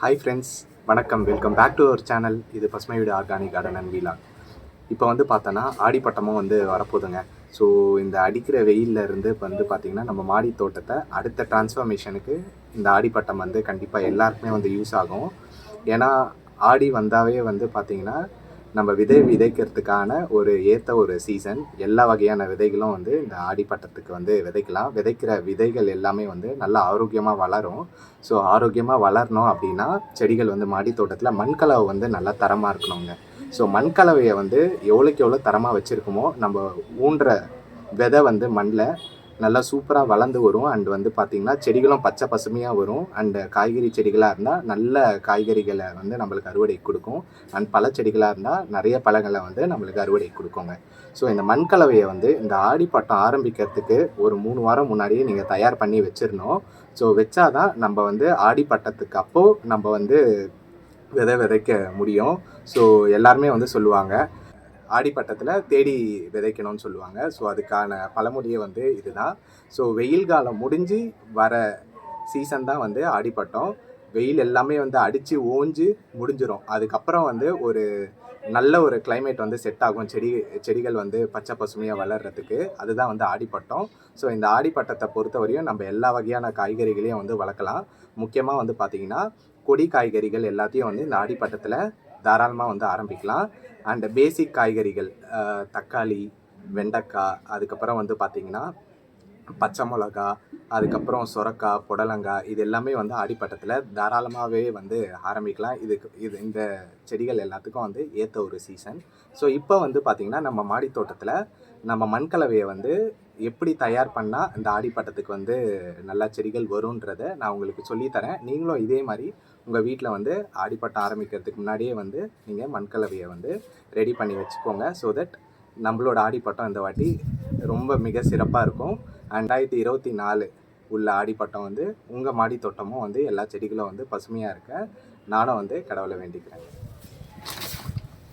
Hi friends வணக்கம். Welcome back to our channel இது பசுமை வீடு ஆர்கானிக் கார்டன் அண்ட் வீலா இப்போ வந்து பார்த்தோன்னா ஆடிப்பட்டமும் வந்து வரப்போகுதுங்க. ஸோ இந்த அடிக்கிற வெயில்ல இருந்து இப்போ வந்து பார்த்திங்கன்னா நம்ம மாடி தோட்டத்தை அடுத்த டிரான்ஸ்ஃபர்மேஷனுக்கு இந்த ஆடிப்பட்டம் வந்து கண்டிப்பாக எல்லாருக்குமே வந்து யூஸ் ஆகும். ஏன்னா ஆடி வந்தாவே வந்து பார்த்திங்கன்னா நம்ம விதை விதைக்கிறதுக்கான ஒரு ஏற்ற ஒரு சீசன் எல்லா வகையான விதைகளும் வந்து இந்த ஆடிப்பட்டத்துக்கு வந்து விதைக்கலாம். விதைக்கிற விதைகள் எல்லாமே வந்து நல்லா ஆரோக்கியமாக வளரும். ஸோ ஆரோக்கியமாக வளரணும் அப்படின்னா செடிகள் வந்து மாடி தோட்டத்தில் மண்கலவை வந்து நல்லா தரமாக இருக்கணுங்க. ஸோ மண்கலவையை வந்து எவ்வளோக்கு எவ்வளோ தரமாக வச்சுருக்கோமோ நம்ம ஊன்ற விதை வந்து மண்ணில் நல்லா சூப்பராக வளர்ந்து வரும். அண்ட் வந்து பார்த்திங்கன்னா செடிகளும் பச்சை பசுமையாக வரும். அண்டு காய்கறி செடிகளாக இருந்தால் நல்ல காய்கறிகளை வந்து நம்மளுக்கு அறுவடை கொடுக்கும். அண்ட் பழச்செடிகளாக இருந்தால் நிறைய பழங்களை வந்து நம்மளுக்கு அறுவடை கொடுக்குங்க. ஸோ இந்த மண் கலவையை வந்து இந்த ஆடிப்பட்டம் ஆரம்பிக்கிறதுக்கு ஒரு மூணு வாரம் முன்னாடியே நீங்கள் தயார் பண்ணி வச்சிடணும் ஸோ வச்சாதான் நம்ம வந்து ஆடிப்பட்டத்துக்கு அப்போது நம்ம வந்து விதை விதைக்க முடியும். ஸோ எல்லாருமே வந்து சொல்லுவாங்க. ஆடிப்பட்டத்தில் தேடி விதைக்கணும்னு சொல்லுவாங்க. ஸோ அதுக்கான பழமொழியே வந்து இதுதான். ஸோ வெயில் காலம் முடிஞ்சு வர சீசன் தான் வந்து ஆடிப்பட்டம். வெயில் எல்லாமே வந்து அடித்து ஓஞ்சு முடிஞ்சிடும் அதுக்கப்புறம் வந்து ஒரு நல்ல ஒரு கிளைமேட் வந்து செட் ஆகும். செடி செடிகள் வந்து பச்சை பசுமையாக வளர்கிறதுக்கு அதுதான் வந்து ஆடிப்பட்டம். ஸோ இந்த ஆடிப்பட்டத்தை பொறுத்த வரையும் நம்ம எல்லா வகையான காய்கறிகளையும் வந்து வளர்க்கலாம். முக்கியமாக வந்து பார்த்திங்கன்னா கொடி காய்கறிகள் எல்லாத்தையும் வந்து இந்த ஆடிப்பட்டத்தில் தாராளமாக வந்து ஆரம்பிக்கலாம். அண்ட் பேசிக் காய்கறிகள் தக்காளி வெண்டைக்காய் அதுக்கப்புறம் வந்து பார்த்திங்கன்னா பச்சை மிளகா அதுக்கப்புறம் சுரக்காய் புடலங்காய் இது எல்லாமே வந்து ஆடிப்பட்டத்தில் தாராளமாகவே வந்து ஆரம்பிக்கலாம். இதுக்கு இது இந்த செடிகள் எல்லாத்துக்கும் வந்து ஏற்ற ஒரு சீசன் ஸோ இப்போ வந்து பார்த்திங்கன்னா நம்ம மாடி தோட்டத்தில் நம்ம மண்கலவையை வந்து எப்படி தயார் பண்ணால் இந்த ஆடிப்பட்டத்துக்கு வந்து நல்லா செடிகள் வரும்ன்றதை நான் உங்களுக்கு சொல்லித்தரேன் நீங்களும் இதே மாதிரி உங்கள் வீட்டில் வந்து ஆடிப்பட்டம் ஆரம்பிக்கிறதுக்கு முன்னாடியே வந்து நீங்கள் மண்கலவையை வந்து ரெடி பண்ணி வச்சுக்கோங்க. ஸோ தட் நம்மளோட ஆடிப்பட்டம் இந்த வாட்டி ரொம்ப மிக சிறப்பாக இருக்கும். ரெண்டாயிரத்தி இருபத்தி நாலு உள்ள ஆடிப்பட்டம் வந்து உங்கள் மாடி தோட்டமும் வந்து எல்லா செடிகளும் வந்து பசுமையாக இருக்க நானும் வந்து கடவுளை வேண்டிக்கிறேன்.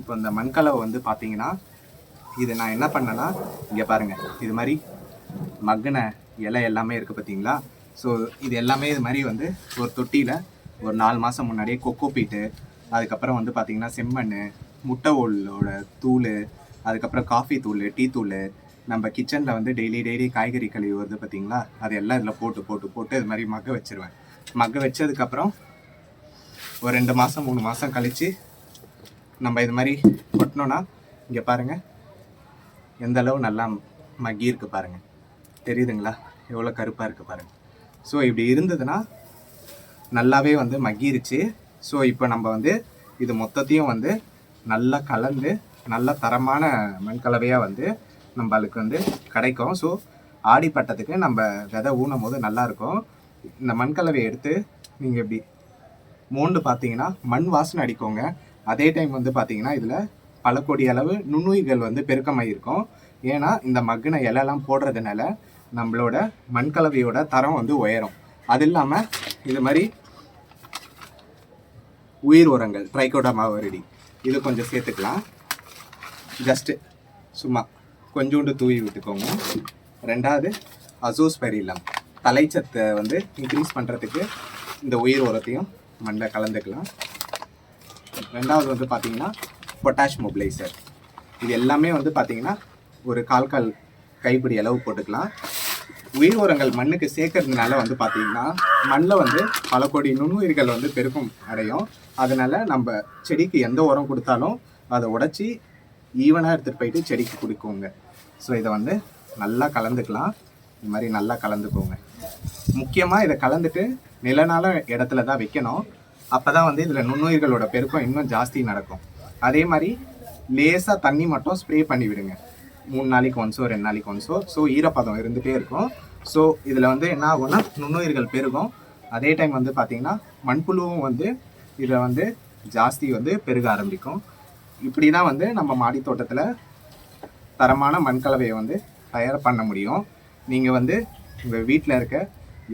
இப்போ இந்த மண்கலவை வந்து பார்த்தீங்கன்னா இது நான் என்ன பண்ணேன்னா இங்கே பாருங்கள் இது மாதிரி மக்கின இலை எல்லாமே இருக்குது பார்த்தீங்களா ஸோ இது எல்லாமே இது மாதிரி வந்து ஒரு தொட்டியில் ஒரு நாலு மாதம் முன்னாடியே கொக்கோ பீட்டு அதுக்கப்புறம் வந்து பார்த்திங்கன்னா செம்மண் முட்டை ஓலோட தூள் அதுக்கப்புறம் காஃபி தூள் டீ தூள். நம்ம கிச்சனில் வந்து டெய்லி டெய்லி காய்கறி கழுவி வருது பார்த்தீங்களா அது எல்லாம் இதில் போட்டு போட்டு போட்டு இது மாதிரி மக்க வச்சிருவேன். மக்க வச்சதுக்கப்புறம் ஒரு ரெண்டு மாதம் மூணு மாதம் கழித்து நம்ம இது மாதிரி கொட்டினோன்னா இங்கே பாருங்கள் எந்த அளவு நல்லா மக்கி இருக்கு பாருங்கள் தெரியுதுங்களா? எவ்வளோ கருப்பாக இருக்குது பாருங்கள் ஸோ இப்படி இருந்ததுன்னா நல்லாவே வந்து மக்கிருச்சு ஸோ இப்போ நம்ம வந்து இது மொத்தத்தையும் வந்து நல்லா கலந்து நல்ல தரமான மண்கலவையாக வந்து நம்மளுக்கு வந்து கிடைக்கும். ஸோ ஆடிப்பட்டத்துக்கு நம்ம விதை ஊனும் போது நல்லாயிருக்கும். இந்த மண்கலவையை எடுத்து நீங்கள் இப்படி மோண்டு பார்த்தீங்கன்னா மண் வாசனை அடிக்கோங்க. அதே டைம் வந்து பார்த்தீங்கன்னா இதில் பல கோடி அளவு நுண்ணுயிர்கள் வந்து பெருக்கமாயிருக்கும் ஏன்னா இந்த மக்கின இலையெல்லாம் போடுறதுனால நம்மளோட மண்கலவையோட தரம் வந்து உயரும். அது இல்லாமல் இது மாதிரி உயிர் உரங்கள் ட்ரைகோடமா வருடி இது கொஞ்சம் சேர்த்துக்கலாம். ஜஸ்ட்டு சும்மா கொஞ்சோண்டு தூவி விட்டுக்கோங்க. ரெண்டாவது அசோஸ்பெரிலம் தலைச்சத்தை வந்து இன்க்ரீஸ் பண்ணுறதுக்கு இந்த உயிர் உரத்தையும் மண்ணில் கலந்துக்கலாம். ரெண்டாவது வந்து பார்த்திங்கன்னா பொட்டாஷ் மொபிலைசர் இது எல்லாமே வந்து பார்த்திங்கன்னா ஒரு கால் கால் கைப்பிடி அளவு போட்டுக்கலாம். உயிர் உரங்கள் மண்ணுக்கு சேர்க்கறதுனால வந்து பார்த்தீங்கன்னா மண்ணில் வந்து பல கோடி நுண்ணுயிர்கள் வந்து பெருக்கம் அடையும். அதனால நம்ம செடிக்கு எந்த உரம் கொடுத்தாலும் அதை உடச்சி ஈவனாக எடுத்துகிட்டு போயிட்டு செடிக்கு கொடுக்குங்க ஸோ இதை வந்து நல்லா கலந்துக்கலாம். இது மாதிரி நல்லா கலந்துக்கோங்க. முக்கியமாக இதை கலந்துட்டு நிலனால இடத்துல தான் வைக்கணும். அப்போ தான் வந்து இதில் நுண்ணுயிர்களோட பெருக்கம் இன்னும் ஜாஸ்தி நடக்கும். அதே மாதிரி லேசாக தண்ணி மட்டும் ஸ்ப்ரே பண்ணி விடுங்க. மூணு நாளைக்கு ஒன்ஸோ ரெண்டு நாளைக்கு ஒன்ஸோ ஸோ ஈரப்பதம் இருந்துகிட்டே இருக்கும். ஸோ இதில் வந்து என்ன ஆகும்னா நுண்ணுயிர்கள் பெருகும். அதே டைம் வந்து பார்த்திங்கன்னா மண்புழுவும் வந்து இதில் வந்து ஜாஸ்தி வந்து பெருக ஆரம்பிக்கும். இப்படி தான் வந்து நம்ம மாடி தோட்டத்தில் தரமான மண்கலவையை வந்து தயார் பண்ண முடியும். நீங்கள் வந்து உங்கள் வீட்டில் இருக்க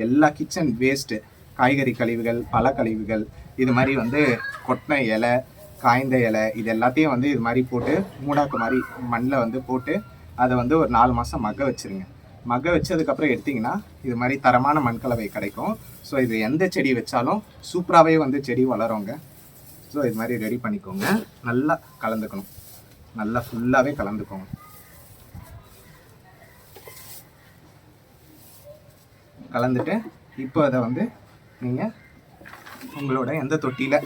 எல்லா கிச்சன் வேஸ்ட்டு காய்கறி கழிவுகள் பழ கழிவுகள் இது மாதிரி வந்து கொட்டின இலை காய்ந்த இலை இது எல்லாத்தையும் வந்து இது மாதிரி போட்டு மூடாக்கு மாதிரி மண்ணில் வந்து போட்டு அதை வந்து ஒரு நாலு மாதம் மக்க வச்சிருங்க. மக வச்சதுக்கப்புறம் எடுத்தீங்கன்னா இது மாதிரி தரமான மண்கலவை கிடைக்கும். ஸோ இது எந்த செடி வச்சாலும் சூப்பராகவே வந்து செடி வளருங்க. ஸோ இது மாதிரி ரெடி பண்ணிக்கோங்க. நல்லா கலந்துக்கணும். நல்லா ஃபுல்லாகவே கலந்துக்கோங்க. கலந்துட்டு இப்போ அதை வந்து நீங்கள் உங்களோட எந்த தொட்டியில்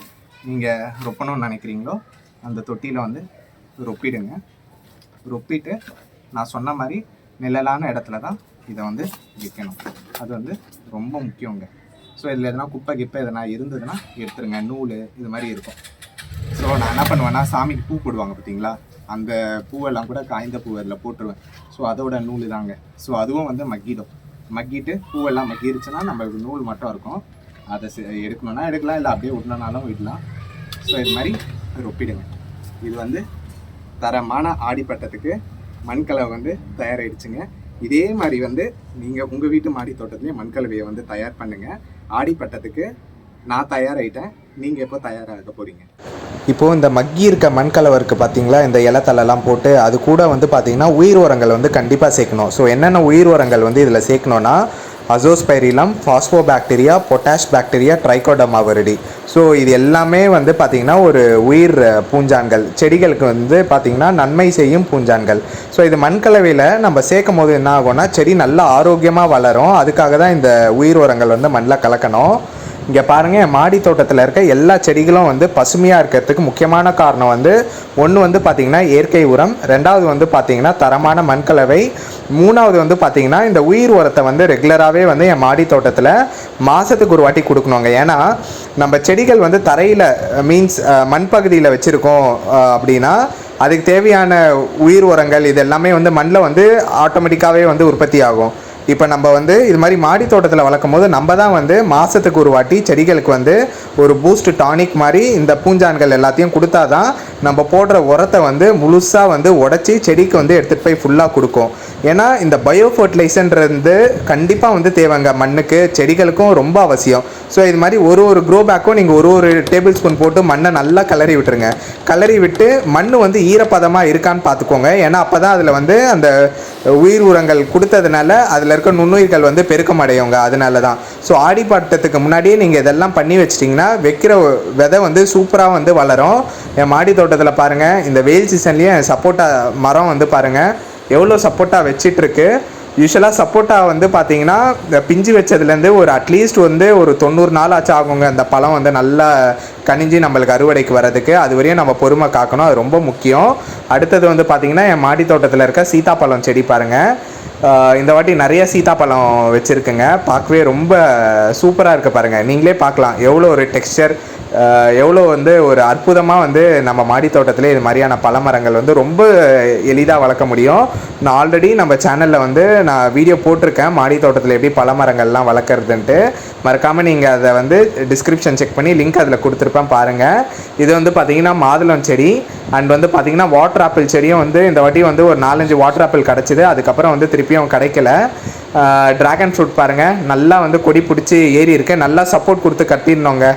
நீங்கள் ரொப்பணும்னு நினைக்கிறீங்களோ அந்த தொட்டியில் வந்து ரொப்பிடுங்க. ரொப்பிட்டு நான் சொன்ன மாதிரி நிழலான இடத்துல தான் இதை வந்து விற்கணும் அது வந்து ரொம்ப முக்கியங்க. ஸோ இதில் எதனா குப்பை கிப்பை எதனா இருந்ததுன்னா எடுத்துருங்க. நூல் இது மாதிரி இருக்கும். ஸோ நான் என்ன பண்ணுவேன்னா சாமிக்கு பூ போடுவாங்க பார்த்தீங்களா? அந்த பூவெல்லாம் கூட காய்ந்த பூ அதில் போட்டுருவேன். ஸோ அதோட நூல் தாங்க. ஸோ அதுவும் வந்து மக்கிடும் மக்கிட்டு பூவெல்லாம் மக்கிருச்சுன்னா நம்மளுக்கு நூல் மட்டும் இருக்கும். அதை செ- எடுக்கணும்னா எடுக்கலாம் இல்லை அப்படியே விடணுனாலும் விடலாம். ஸோ இது மாதிரி ஒப்பிடுங்க. இது வந்து தரமான ஆடிப்பட்டத்துக்கு மண்கலவை வந்து தயாராகிடுச்சுங்க இதே மாதிரி வந்து நீங்கள் உங்கள் வீட்டு மாடி தோட்டத்துலேயே மண்கலவையை வந்து தயார் பண்ணுங்கள் ஆடிப்பட்டத்துக்கு நான் தயாராகிட்டேன் நீங்கள் எப்போ தயாராக போகிறீங்க இப்போது இந்த மக்கி இருக்க மண்கலவை இருக்குது பார்த்தீங்களா இந்த இலத்தலெல்லாம் போட்டு அது கூட வந்து பார்த்தீங்கன்னா உயிர் உரங்கள் வந்து கண்டிப்பாக சேர்க்கணும். ஸோ என்னென்ன உயிர் உரங்கள் வந்து இதில் சேர்க்கணுன்னா azospirillum phosphobacteria potash bacteria trichoderma viride. So இது எல்லாமே வந்து பார்த்திங்கன்னா ஒரு உயிர் பூஞ்சான்கள். செடிகளுக்கு வந்து பார்த்திங்கன்னா நன்மை செய்யும் பூஞ்சான்கள். ஸோ இது மண்கலவையில் நம்ம சேர்க்கும் போது என்ன ஆகும்னா செடி நல்லா ஆரோக்கியமாக வளரும். அதுக்காக தான் இந்த உயிர் உரங்கள் வந்து மண்ணில் கலக்கணும். இங்கே பாருங்கள் என் மாடி தோட்டத்தில் இருக்க எல்லா செடிகளும் வந்து பசுமையாக இருக்கிறதுக்கு முக்கியமான காரணம் வந்து ஒன்று வந்து பார்த்திங்கன்னா இயற்கை உரம் ரெண்டாவது வந்து பார்த்திங்கன்னா தரமான மண்கலவை மூணாவது வந்து பார்த்திங்கன்னா இந்த உயிர் உரத்தை வந்து ரெகுலராகவே வந்து என் மாடி தோட்டத்தில் மாதத்துக்கு ஒரு வாட்டி கொடுக்கணுங்க. ஏன்னா நம்ம செடிகள் வந்து தரையில் மீன்ஸ் மண் பகுதியில் வச்சுருக்கோம் அப்படின்னா அதுக்கு தேவையான உயிர் உரங்கள் இது எல்லாமே வந்து மண்ணில் வந்து ஆட்டோமேட்டிக்காகவே வந்து உற்பத்தி ஆகும். இப்போ நம்ம வந்து இது மாதிரி மாடி தோட்டத்தில் வளர்க்கும் போது நம்ம தான் வந்து மாதத்துக்கு ஒரு வாட்டி செடிகளுக்கு வந்து ஒரு பூஸ்ட் டானிக் மாதிரி இந்த பூஞ்சான்கள் எல்லாத்தையும் கொடுத்தா தான் நம்ம போடுற உரத்தை வந்து முழுசாக வந்து உடச்சி செடிக்கு வந்து எடுத்துகிட்டு போய் ஃபுல்லாக கொடுக்கும். ஏன்னா இந்த பயோ ஃபர்டிலைசர்ன்றது கண்டிப்பாக வந்து தேவைங்க. மண்ணுக்கு செடிகளுக்கும் ரொம்ப அவசியம். ஸோ இது மாதிரி ஒரு ஒரு க்ரோ பேக்கும் நீங்கள் ஒரு ஒரு டேபிள் ஸ்பூன் போட்டு மண்ணை நல்லா கலரி விட்டுருங்க. கலரி விட்டு மண் வந்து ஈரப்பதமாக இருக்கான்னு பார்த்துக்கோங்க ஏன்னா அப்போ தான் அதில் வந்து அந்த உயிர் உரங்கள் கொடுத்ததுனால அதில் இருக்க நுண்ணுயிர்கள் வந்து பெருக்கம் அடையுங்க. அதனால தான் ஸோ ஆடி பாட்டத்துக்கு முன்னாடியே நீங்கள் இதெல்லாம் பண்ணி வச்சிட்டிங்கன்னா வைக்கிற விதை வந்து சூப்பராக வந்து வளரும். என் மாடி தோட்டத்தில் பாருங்கள் இந்த வெயில் சீசன்லேயே சப்போட்டா மரம் வந்து பாருங்கள் எவ்வளோ சப்போட்டா வச்சிட்ருக்கு. யூஸ்வலாக சப்போட்டா வந்து பார்த்தீங்கன்னா இந்த பிஞ்சு வச்சதுலேருந்து ஒரு அட்லீஸ்ட் வந்து ஒரு தொண்ணூறு நாள் ஆச்சு ஆகுங்க. அந்த பழம் வந்து நல்லா கனிஞ்சு நம்மளுக்கு அறுவடைக்கு வர்றதுக்கு. அது வரையும் நம்ம பொறுமை காக்கணும். அது ரொம்ப முக்கியம். அடுத்தது வந்து பார்த்திங்கன்னா என் மாடி தோட்டத்தில் இருக்க சீதாப்பழம் செடி பாருங்கள் இந்த வாட்டி நிறைய சீதாப்பழம் வச்சுருக்குங்க. பார்க்கவே ரொம்ப சூப்பராக இருக்குது பாருங்கள் நீங்களே பார்க்கலாம். எவ்வளோ ஒரு டெக்ஸ்சர் எவ்வளோ வந்து ஒரு அற்புதமாக வந்து நம்ம மாடித்தோட்டத்திலே இது மாதிரியான பழமரங்கள் வந்து ரொம்ப எளிதாக வளர்க்க முடியும். நான் ஆல்ரெடி நம்ம சேனலில் வந்து நான் வீடியோ போட்டிருக்கேன். மாடி தோட்டத்தில் எப்படி பழமரங்கள்லாம் வளர்க்குறதுன்ட்டு. மறக்காமல் நீங்கள் அதை வந்து டிஸ்கிரிப்ஷன் செக் பண்ணி லிங்க் அதில் கொடுத்துருப்பேன் பாருங்கள் இது வந்து பார்த்திங்கன்னா மாதுளம் செடி. அண்ட் வந்து பார்த்திங்கன்னா வாட்டர் ஆப்பிள் செடியும் வந்து இந்த வாட்டி வந்து ஒரு நாலஞ்சு வாட்டர் ஆப்பிள் கிடச்சிது. அதுக்கப்புறம் வந்து திருப்பியும் கிடைக்கல. ட்ராகன் ஃப்ரூட் பாருங்கள் நல்லா வந்து கொடி பிடிச்சி ஏறி இருக்கு. நல்லா சப்போர்ட் கொடுத்து கட்டிடணுங்க.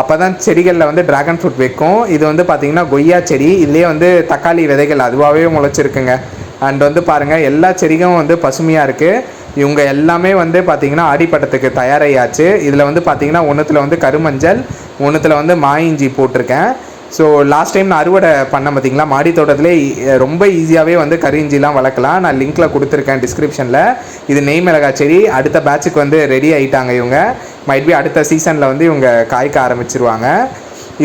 அப்போ தான் செடிகளில் வந்து டிராகன் ஃப்ரூட் வைக்கும். இது வந்து பார்த்திங்கன்னா கொய்யா செடி இதுலேயே வந்து தக்காளி விதைகள் அதுவாகவே முளைச்சிருக்குங்க. அண்ட் வந்து பாருங்கள் எல்லா செடிகளும் வந்து பசுமையாக இருக்குது இவங்க எல்லாமே வந்து பார்த்திங்கன்னா ஆடிப்பட்டத்துக்கு தயாராகியாச்சு. இதில் வந்து பார்த்திங்கன்னா ஒன்றுத்தில் வந்து கருமஞ்சள் ஒன்றுத்தில் வந்து மாயிஞ்சி போட்டிருக்கேன். ஸோ லாஸ்ட் டைம் நான் அறுவடை பண்ண பார்த்தீங்களா? மாடி தோட்டத்திலே ரொம்ப ஈஸியாகவே வந்து கரிஞ்சிலாம் வளர்க்கலாம். நான் லிங்க்கில் கொடுத்துருக்கேன் டிஸ்கிரிப்ஷனில் இது நெய் மிளகாய் செடி. அடுத்த பேட்சுக்கு வந்து ரெடி ஆகிட்டாங்க இவங்க. மைட் பி அடுத்த சீசனில் வந்து இவங்க காய்க்க ஆரம்பிச்சிருவாங்க.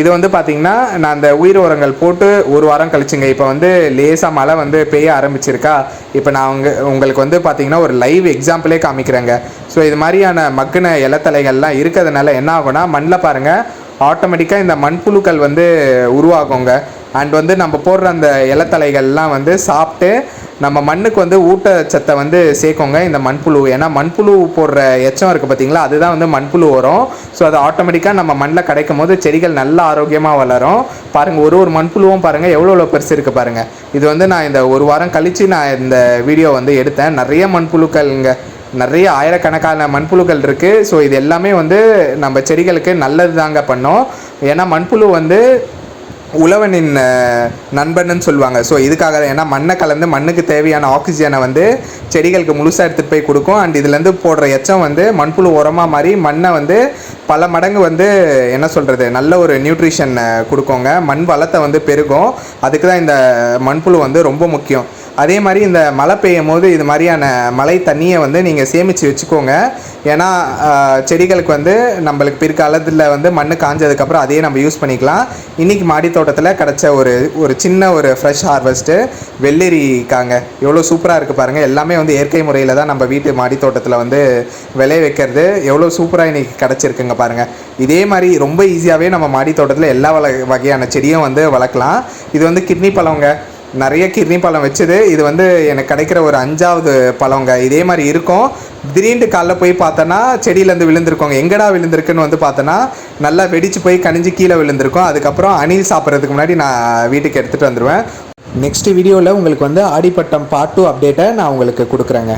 இது வந்து பார்த்திங்கன்னா நான் அந்த உயிர் உரங்கள் போட்டு ஒரு வாரம் கழிச்சுங்க. இப்போ வந்து லேசாக மழை வந்து பெய்ய ஆரம்பிச்சிருக்கா. இப்போ நான் உங்க உங்களுக்கு வந்து பார்த்திங்கன்னா ஒரு லைவ் எக்ஸாம்பிளே காமிக்கிறேங்க. ஸோ இது மாதிரியான மக்குன இலத்தலைகள்லாம் இருக்கிறதுனால என்ன ஆகும்னா மண்ணில் பாருங்கள் ஆட்டோமேட்டிக்காக இந்த மண்புழுக்கள் வந்து உருவாகுங்க. அண்ட் வந்து நம்ம போடுற அந்த இலத்தலைகள்லாம் வந்து சாப்பிட்டு நம்ம மண்ணுக்கு வந்து ஊட்டச்சத்தை வந்து சேர்க்கோங்க இந்த மண்புழு. ஏன்னா மண்புழு போடுற எச்சம் இருக்குது பார்த்தீங்களா? அதுதான் வந்து மண்புழு வரும் ஸோ அது ஆட்டோமேட்டிக்காக நம்ம மண்ணில் கிடைக்கும் போது செடிகள் நல்ல ஆரோக்கியமாக வளரும். பாருங்கள் ஒரு ஒரு மண்புழுவும் பாருங்கள் எவ்வளோ எவ்வளோ பெருசு இருக்குது பாருங்கள் இது வந்து நான் இந்த ஒரு வாரம் கழித்து நான் இந்த வீடியோ வந்து எடுத்தேன். நிறைய மண்புழுக்கள்ங்க. நிறைய ஆயிரக்கணக்கான மண்புழுக்கள் இருக்குது ஸோ இது எல்லாமே வந்து நம்ம செடிகளுக்கு நல்லது தாங்க பண்ணோம். ஏன்னா மண்புழு வந்து உழவனின் நண்பன்னு சொல்லுவாங்க. ஸோ இதுக்காக தான். ஏன்னா மண்ணை கலந்து மண்ணுக்கு தேவையான ஆக்சிஜனை வந்து செடிகளுக்கு முழுசாக எடுத்துகிட்டு போய் கொடுக்கும். அண்ட் இதுலேருந்து போடுற எச்சம் வந்து மண்புழு உரமாக மாதிரி மண்ணை வந்து பல மடங்கு வந்து என்ன சொல்கிறது நல்ல ஒரு நியூட்ரிஷன் கொடுக்குங்க. மண் வளத்தை வந்து பெருகும். அதுக்கு தான் இந்த மண்புழு வந்து ரொம்ப முக்கியம். அதே மாதிரி இந்த மழை பெய்யும் போது இது மாதிரியான மழை தண்ணியை வந்து நீங்கள் சேமித்து வச்சுக்கோங்க. ஏன்னா செடிகளுக்கு வந்து நம்மளுக்கு பிற்காலத்தில் வந்து மண் காஞ்சதுக்கப்புறம் அதையே நம்ம யூஸ் பண்ணிக்கலாம். இன்றைக்கி மாடி தோட்டத்தில் கிடச்ச ஒரு ஒரு சின்ன ஒரு ஃப்ரெஷ் ஹார்வெஸ்ட்டு வெள்ளரிக்காங்க. எவ்வளோ சூப்பராக இருக்குது பாருங்கள் எல்லாமே வந்து இயற்கை முறையில் தான் நம்ம வீட்டு மாடி தோட்டத்தில் வந்து விளைய வைக்கிறது. எவ்வளோ சூப்பராக இன்றைக்கி கிடச்சிருக்குங்க பாருங்கள் இதே மாதிரி ரொம்ப ஈஸியாகவே நம்ம மாடி தோட்டத்தில் எல்லா வள வகையான செடியும் வந்து வளர்க்கலாம். இது வந்து கிட்னி பழங்க. நிறைய கிர்னி பழம் வச்சது. இது வந்து எனக்கு கிடைக்கிற ஒரு அஞ்சாவது பழங்க. இதே மாதிரி இருக்கும். திடீர்னு காலைல போய் பார்த்தோன்னா செடியிலேருந்து விழுந்திருக்கோங்க எங்கடா விழுந்திருக்குன்னு வந்து பார்த்தோன்னா நல்லா வெடிச்சு போய் கனிஞ்சு கீழே விழுந்திருக்கும். அதுக்கப்புறம் அணில் சாப்பிட்றதுக்கு முன்னாடி நான் வீட்டுக்கு எடுத்துகிட்டு வந்துடுவேன் நெக்ஸ்ட் வீடியோவில் உங்களுக்கு வந்து ஆடிப்பட்டம் பார்ட் டூ அப்டேட்டை நான் உங்களுக்கு கொடுக்குறேங்க.